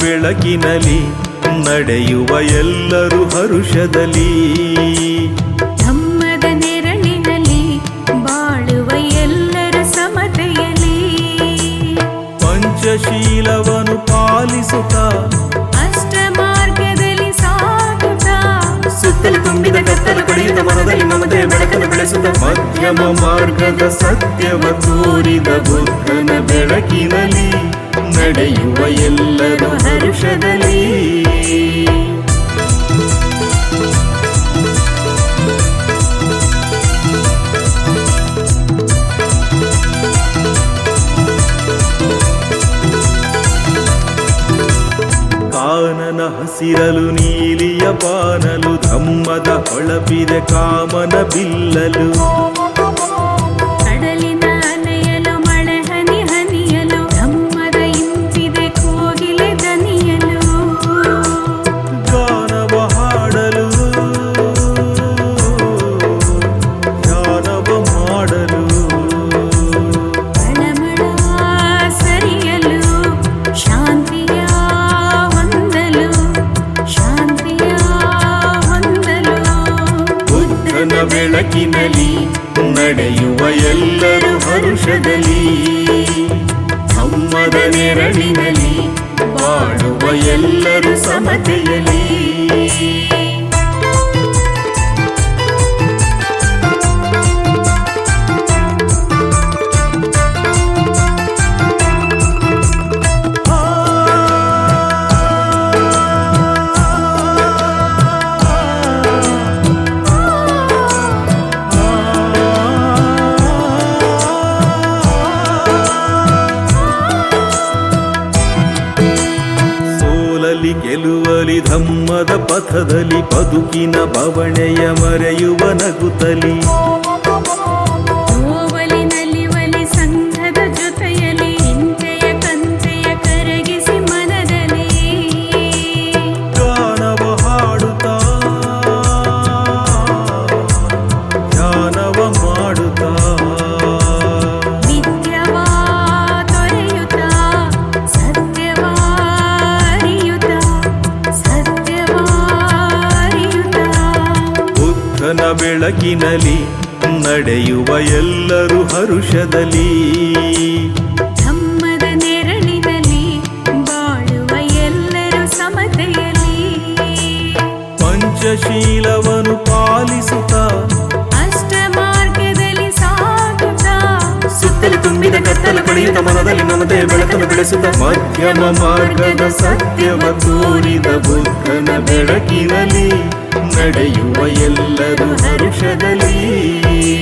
ಬೆಳಕಿನಲ್ಲಿ ನಡೆಯುವ ಎಲ್ಲರೂ ಹರುಷದಲ್ಲಿ. ನಮ್ಮದ ನೆರಳಿನಲ್ಲಿ ಬಾಳುವ ಎಲ್ಲರ ಸಮತೆಯಲಿ ಪಂಚಶೀಲವನ್ನು ಪಾಲಿಸುತ್ತ ಅಷ್ಟ ಮಾರ್ಗದಲ್ಲಿ ಸಾಗುತ್ತ ಸುತ್ತಲೂ ತುಂಬಿದ ಕತ್ತಲು ಪಡೆಯುತ್ತ ಮನದಲ್ಲಿ ಮಮತೆಯ ಬೆಳಕನ್ನು ಬೆಳೆಸುತ್ತ ಮಧ್ಯಮ ಮಾರ್ಗದ ಸತ್ಯವ ತೋರಿದ ಬುದ್ಧನ ಬೆಳಕಿನಲ್ಲಿ. ನಡೆಯುವ ಎಲ್ಲರೂ ಹರುಷದಲ್ಲಿ ಕಾನನ ಹಸಿರಲು ನೀಲಿಯ ಪಾನಲು ಧಮ್ಮದ ಹೊಳಪಿದೆ ಕಾಮನ ಬಿಲ್ಲಲು. ಬುದ್ಧನ ಬೆಳಕಿನಲ್ಲಿ ನಡೆಯುವ ಎಲ್ಲರೂ ಹರುಷದಲ್ಲಿ. ಅಮ್ಮದ ನೆರಳಿನಲ್ಲಿ ಬಾಳುವ ಎಲ್ಲರೂ ಸಮತೆಯಲ್ಲಿ. ಸೋಲಲಿ ಗೆಲುವಲಿ ಧಮ್ಮದ ಪಥದಲ್ಲಿ ಬದುಕಿನ ಬವಣೆಯ ಮರೆಯುವ ನಗುತ್ತಲಿ ಬುದ್ಧನ ಬೆಳಕಿನಲ್ಲಿ ನಡೆಯುವ ಎಲ್ಲರೂ ಹರುಷದಲ್ಲಿ. ಧಮ್ಮದ ನೆರಳಿನಲ್ಲಿ ಬಾಳುವ ಎಲ್ಲರೂ ಸಮತೆಯಲ್ಲಿ. ಪಂಚಶೀಲವನ್ನು ಪಾಲಿಸುತ್ತ ಅಷ್ಟ ಮಾರ್ಗದಲ್ಲಿ ಸಾಗುತ್ತ ಸುತ್ತಲು ತುಂಬಿದ ಕತ್ತಲು ಬೆಳೆಯುತ್ತ ಮನದಲ್ಲಿ ಮಮತೆಯ ಬೆಳಕನ್ನು ಬೆಳೆಸುತ್ತ ಮಧ್ಯಮ ಮಾರ್ಗದ ಸತ್ಯವ ತೋರಿದ ಬುದ್ಧನ ಬೆಳಕಿನಲ್ಲಿ. ನಡೆಯುವ ಎಲ್ಲರೂ ಹರುಷದಲ್ಲಿ.